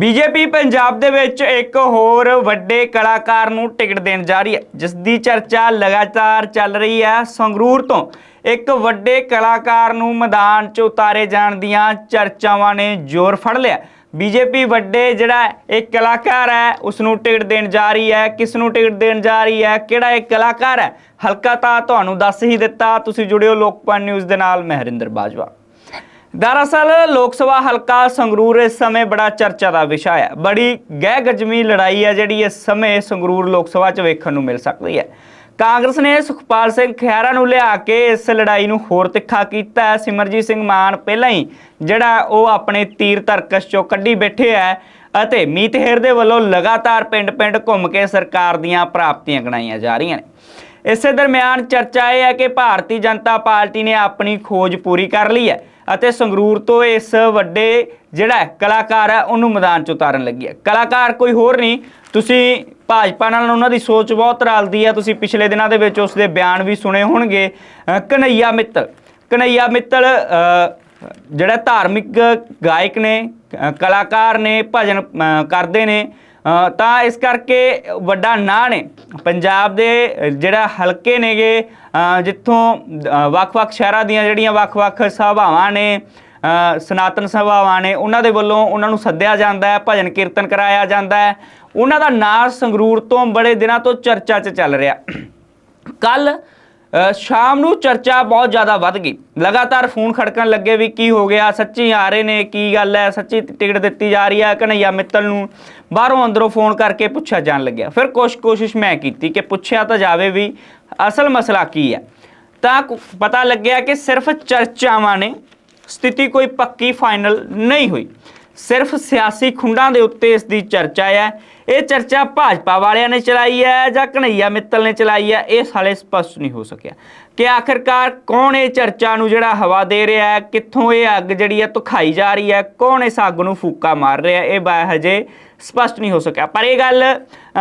BJP Punjab ਦੇ ਵਿੱਚ ਇੱਕ ਹੋਰ ਵੱਡੇ ਕਲਾਕਾਰ ਨੂੰ ਟਿਕਟ ਦੇਣ ਜਾ ਰਹੀ ਹੈ, ਜਿਸ ਦੀ ਚਰਚਾ ਲਗਾਤਾਰ ਚੱਲ ਰਹੀ ਹੈ। ਸੰਗਰੂਰ ਤੋਂ ਇੱਕ ਵੱਡੇ ਕਲਾਕਾਰ ਨੂੰ ਮੈਦਾਨ 'ਚ ਉਤਾਰੇ ਜਾਣ ਦੀਆਂ ਚਰਚਾਵਾਂ ਨੇ ਜ਼ੋਰ ਫੜ ਲਿਆ। ਬੀਜੇਪੀ ਵੱਡੇ ਜਿਹੜਾ ਇੱਕ ਕਲਾਕਾਰ ਹੈ, ਉਸ ਨੂੰ ਟਿਕਟ ਦੇਣ ਜਾ ਰਹੀ ਹੈ। ਕਿਸ ਨੂੰ ਟਿਕਟ ਦੇਣ ਜਾ ਰਹੀ ਹੈ? ਕਿਹੜਾ ਇਹ ਕਲਾਕਾਰ ਹੈ? ਹਲਕਾ ਤਾਂ ਤੁਹਾਨੂੰ ਦੱਸ ਹੀ ਦਿੱਤਾ। ਤੁਸੀਂ ਜੁੜਿਓ ਲੋਕਪਾਲ ਨਿਊਜ਼ ਦੇ ਨਾਲ ਮਹਿਰਿੰਦਰ ਬਾਜਵਾ। ਦਰਅਸਲ, ਲੋਕ ਸਭਾ ਹਲਕਾ ਸੰਗਰੂਰ ਇਸ ਸਮੇਂ ਬੜਾ ਚਰਚਾ ਦਾ ਵਿਸ਼ਾ ਹੈ। ਬੜੀ ਗਹਿ ਗਜਮੀ ਲੜਾਈ ਹੈ ਜਿਹੜੀ ਇਸ ਸਮੇਂ ਸੰਗਰੂਰ ਲੋਕ ਸਭਾ 'ਚ ਵੇਖਣ ਨੂੰ ਮਿਲ ਸਕਦੀ ਹੈ। ਕਾਂਗਰਸ ਨੇ ਸੁਖਪਾਲ ਸਿੰਘ ਖਹਿਰਾ ਨੂੰ ਲਿਆ ਕੇ ਇਸ ਲੜਾਈ ਨੂੰ ਹੋਰ ਤਿੱਖਾ ਕੀਤਾ ਹੈ। ਸਿਮਰਜੀਤ ਸਿੰਘ ਮਾਨ ਪਹਿਲਾਂ ਹੀ ਜਿਹੜਾ ਉਹ ਆਪਣੇ ਤੀਰ ਤਰਕਸ਼ ਚੋਂ ਕੱਢੀ ਬੈਠੇ ਹੈ ਅਤੇ ਮੀਤਹੇਰ ਦੇ ਵੱਲੋਂ ਲਗਾਤਾਰ ਪਿੰਡ-ਪਿੰਡ ਘੁੰਮ ਕੇ ਸਰਕਾਰ ਦੀਆਂ ਪ੍ਰਾਪਤੀਆਂ ਗਣਾਈਆਂ ਜਾ ਰਹੀਆਂ ਨੇ। ਇਸੇ ਦਰਮਿਆਨ ਚਰਚਾ ਇਹ ਹੈ ਕਿ ਭਾਰਤੀ ਜਨਤਾ ਪਾਰਟੀ ਨੇ ਆਪਣੀ ਖੋਜ ਪੂਰੀ ਕਰ ਲਈ ਹੈ ਅਤੇ ਸੰਗਰੂਰ ਤੋਂ ਇਸ ਵੱਡੇ ਜਿਹੜਾ ਕਲਾਕਾਰ ਹੈ ਉਹਨੂੰ ਮੈਦਾਨ 'ਚ ਉਤਾਰਨ ਲੱਗੀ ਹੈ। ਕਲਾਕਾਰ ਕੋਈ ਹੋਰ ਨਹੀਂ ਤੁਸੀਂ ਭਾਜਪਾ ਨਾਲ ਉਹਨਾਂ ਦੀ ਸੋਚ ਬਹੁਤ ਰਲਦੀ ਹੈ। ਤੁਸੀਂ ਪਿਛਲੇ ਦਿਨਾਂ ਦੇ ਵਿੱਚ ਉਸ ਦੇ ਬਿਆਨ ਵੀ ਸੁਣੇ ਹੋਣਗੇ। ਅ, ਕਨਈਆ ਮਿੱਤਲ ਕਨਈਆ ਮਿੱਤਲ ਜਿਹੜਾ ਧਾਰਮਿਕ ਗਾਇਕ ਨੇ ਕਲਾਕਾਰ ਨੇ ਭਜਨ ਕਰਦੇ ਨੇ ਤਾਂ ਇਸ ਕਰਕੇ ਵੱਡਾ ਨਾਂ ਨੇ। ਪੰਜਾਬ ਦੇ ਜਿਹੜਾ ਹਲਕੇ ਨੇਗੇ ਜਿੱਥੋਂ ਵੱਖ-ਵੱਖ ਸ਼ਹਿਰਾਂ ਦੀਆਂ ਜਿਹੜੀਆਂ ਵੱਖ-ਵੱਖ ਸਭਾਵਾਂ ਨੇ ਸਨਾਤਨ ਸਭਾਵਾਂ ਨੇ, ਉਹਨਾਂ ਦੇ ਵੱਲੋਂ ਉਹਨਾਂ ਨੂੰ ਸੱਦਿਆ ਜਾਂਦਾ ਹੈ, ਭਜਨ ਕੀਰਤਨ ਕਰਾਇਆ ਜਾਂਦਾ ਹੈ। ਉਹਨਾਂ ਦਾ ਨਾਂ ਸੰਗਰੂਰ ਤੋਂ ਬੜੇ ਦਿਨਾਂ ਤੋਂ ਚਰਚਾ 'ਚ ਚੱਲ ਰਿਹਾ। ਕੱਲ ਸ਼ਾਮ ਨੂੰ ਚਰਚਾ ਬਹੁਤ ਜ਼ਿਆਦਾ ਵੱਧ ਗਈ। ਲਗਾਤਾਰ ਫੋਨ ਖੜਕਣ ਲੱਗੇ ਵੀ ਕੀ ਹੋ ਗਿਆ, ਸੱਚੀ ਆ ਰਹੇ ਨੇ, ਕੀ ਗੱਲ ਹੈ, ਸੱਚੀ ਟਿਕਟ ਦਿੱਤੀ ਜਾ ਰਹੀ ਹੈ ਕਨਈਆ ਮਿੱਤਲ ਨੂੰ ਬਾਹਰੋਂ ਅੰਦਰੋਂ ਫੋਨ ਕਰਕੇ ਪੁੱਛਿਆ ਜਾਣ ਲੱਗਿਆ। ਫਿਰ ਕੁਛ ਕੋਸ਼ਿਸ਼ ਮੈਂ ਕੀਤੀ ਕਿ ਪੁੱਛਿਆ ਤਾਂ ਜਾਵੇ ਵੀ ਅਸਲ ਮਸਲਾ ਕੀ ਹੈ। ਤਾਂ ਪਤਾ ਲੱਗਿਆ ਕਿ ਸਿਰਫ ਚਰਚਾਵਾਂ ਨੇ ਸਥਿਤੀ ਕੋਈ ਪੱਕੀ ਫਾਈਨਲ ਨਹੀਂ ਹੋਈ। ਸਿਰਫ ਸਿਆਸੀ ਖੁੰਡਾਂ ਦੇ ਉੱਤੇ ਇਸ ਦੀ ਚਰਚਾ ਹੈ। ਇਹ ਚਰਚਾ ਭਾਜਪਾ ਵਾਲਿਆਂ ਨੇ ਚਲਾਈ ਹੈ ਜਾਂ ਕਨਈਆ ਮਿੱਤਲ ਨੇ ਚਲਾਈ ਹੈ, ਇਹ ਸਾਲੇ ਸਪਸ਼ਟ ਨਹੀਂ ਹੋ ਸਕਿਆ। ਕਿ ਆਖਿਰਕਾਰ ਕੌਣ ਇਹ ਚਰਚਾ ਨੂੰ ਜਿਹੜਾ ਹਵਾ ਦੇ ਰਿਹਾ ਹੈ, ਕਿੱਥੋਂ ਇਹ ਅੱਗ ਜਿਹੜੀ ਹੈ ਤੁਖਾਈ ਜਾ ਰਹੀ ਹੈ, ਕੌਣ ਇਸ ਅੱਗ ਨੂੰ ਫੂਕਾ ਮਾਰ ਰਿਹਾ, ਇਹ ਬਾ ਹਜੇ ਸਪਸ਼ਟ ਨਹੀਂ ਹੋ ਸਕਿਆ। ਪਰ ਇਹ ਗੱਲ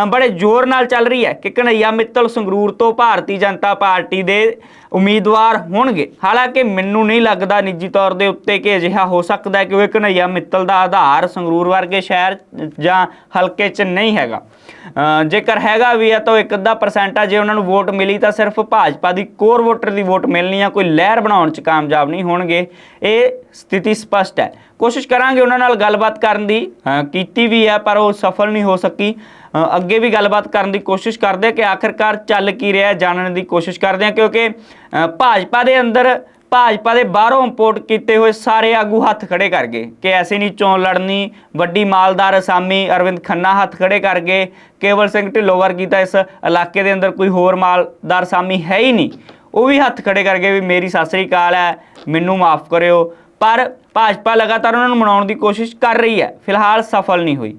ਬੜੇ ਜ਼ੋਰ ਨਾਲ ਚੱਲ ਰਹੀ ਹੈ ਕਿ ਕਨਈਆ ਮਿੱਤਲ ਸੰਗਰੂਰ ਤੋਂ ਭਾਰਤੀ ਜਨਤਾ ਪਾਰਟੀ ਦੇ ਉਮੀਦਵਾਰ ਹੋਣਗੇ। ਹਾਲਾਂਕਿ ਮੈਨੂੰ ਨਹੀਂ ਲੱਗਦਾ ਨਿੱਜੀ ਤੌਰ ਦੇ ਉੱਤੇ ਕਿ ਅਜਿਹਾ ਹੋ ਸਕਦਾ ਹੈ ਕਿ ਉਹ ਕਨਈਆ ਮਿੱਤਲ ਦਾ ਆਧਾਰ ਸੰਗਰੂਰ ਵਰਗੇ ਸ਼ਹਿਰ ਜਾਂ ਹਲਕੇ 'ਚ ਨਹੀਂ ਹੈਗਾ। ਜੇਕਰ ਹੈਗਾ ਵੀ ਹੈ ਤਾਂ ਉਹ ਇੱਕ ਅੱਧਾ ਪਰਸੈਂਟ ਆ। ਜੇ ਉਹਨਾਂ ਨੂੰ ਵੋਟ ਮਿਲੀ ਤਾਂ ਸਿਰਫ ਭਾਜਪਾ ਦੀ ਕੋਰ ਵੋਟਰ ਦੀ ਵੋਟ ਮਿਲਣੀ ਆ। ਕੋਈ ਲਹਿਰ ਬਣਾਉਣ 'ਚ ਕਾਮਯਾਬ ਨਹੀਂ ਹੋਣਗੇ। ਇਹ ਸਥਿਤੀ ਸਪਸ਼ਟ ਹੈ। ਕੋਸ਼ਿਸ਼ ਕਰਾਂਗੇ ਉਹਨਾਂ ਨਾਲ ਗੱਲਬਾਤ ਕਰਨ ਦੀ। ਕੀਤੀ ਵੀ ਹੈ ਪਰ ਉਹ ਸਫਲ ਨਹੀਂ ਹੋ ਸਕੀ। ਅੱਗੇ ਵੀ ਗੱਲਬਾਤ ਕਰਨ ਦੀ ਕੋਸ਼ਿਸ਼ ਕਰਦੇ ਕਿ ਆਖਿਰਕਾਰ ਚੱਲ ਕੀ ਰਿਹਾ ਜਾਣਨ ਦੀ ਕੋਸ਼ਿਸ਼ ਕਰਦੇ ਆ ਕਿਉਂਕਿ ਭਾਜਪਾ ਦੇ ਅੰਦਰ ਭਾਜਪਾ ਦੇ ਬਾਹਰੋਂ ਇੰਪੋਰਟ ਕੀਤੇ ਹੋਏ ਸਾਰੇ ਆਗੂ ਹੱਥ ਖੜੇ ਕਰ ਗਏ ਕਿ ਐਸੀ ਨਹੀਂ ਚੋਣ ਲੜਨੀ, ਵੱਡੀ ਮਾਲਦਾਰ ਅਸਾਮੀ ਅਰਵਿੰਦ ਖੰਨਾ ਹੱਥ ਖੜੇ ਕਰ ਗਏ, ਕੇਵਲ ਸਿੰਘ ਢਿੱਲੋਂ ਵਰਗੀ ਤਾਂ ਇਸ ਇਲਾਕੇ ਦੇ ਅੰਦਰ ਕੋਈ ਹੋਰ ਮਾਲਦਾਰ ਅਸਾਮੀ ਹੈ ਹੀ ਨਹੀਂ। ਉਹ ਵੀ ਹੱਥ ਖੜੇ ਕਰ ਗਏ ਵੀ ਮੇਰੀ ਸਤਿ ਸ੍ਰੀ ਅਕਾਲ ਹੈ, ਮੈਨੂੰ ਮਾਫ ਕਰਿਓ। ਪਰ ਭਾਜਪਾ ਲਗਾਤਾਰ ਉਹਨਾਂ ਨੂੰ ਮਨਾਉਣ ਦੀ ਕੋਸ਼ਿਸ਼ ਕਰ ਰਹੀ ਹੈ, ਫਿਲਹਾਲ ਸਫਲ ਨਹੀਂ ਹੋਈ।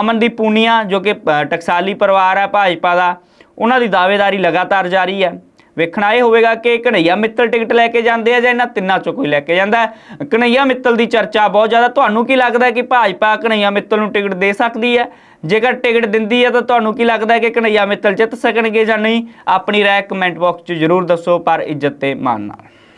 ਅਮਨਦੀਪ ਪੂਨੀਆ ਜੋ ਕਿ ਟਕਸਾਲੀ ਪਰਿਵਾਰ ਹੈ ਭਾਜਪਾ ਦਾ, ਉਹਨਾਂ ਦੀ ਦਾਅਵੇਦਾਰੀ ਲਗਾਤਾਰ ਜਾਰੀ ਹੈ। ਵੇਖਣਾ ਇਹ ਹੋਵੇਗਾ ਕਿ ਕਨਈਆ ਮਿੱਤਲ ਟਿਕਟ ਲੈ ਕੇ ਜਾਂਦੇ ਆ ਜਾਂ ਇਹਨਾਂ ਤਿੰਨਾਂ ਚੋਂ ਕੋਈ ਲੈ ਕੇ ਜਾਂਦਾ ਹੈ। ਕਨਈਆ ਮਿੱਤਲ ਦੀ ਚਰਚਾ ਬਹੁਤ ਜ਼ਿਆਦਾ। ਤੁਹਾਨੂੰ ਕੀ ਲੱਗਦਾ ਕਿ ਭਾਜਪਾ ਕਨਈਆ ਮਿੱਤਲ ਨੂੰ ਟਿਕਟ ਦੇ ਸਕਦੀ ਹੈ? ਜੇਕਰ ਟਿਕਟ ਦਿੰਦੀ ਹੈ ਤਾਂ ਤੁਹਾਨੂੰ ਕੀ ਲੱਗਦਾ ਕਿ ਕਨਈਆ ਮਿੱਤਲ ਜਿੱਤ ਸਕਣਗੇ ਜਾਂ ਨਹੀਂ? ਆਪਣੀ ਰਾਏ ਕਮੈਂਟ ਬਾਕਸ 'ਚ ਜ਼ਰੂਰ ਦੱਸੋ, ਪਰ ਇੱਜ਼ਤ ਤੇ ਮਾਣ ਨਾਲ।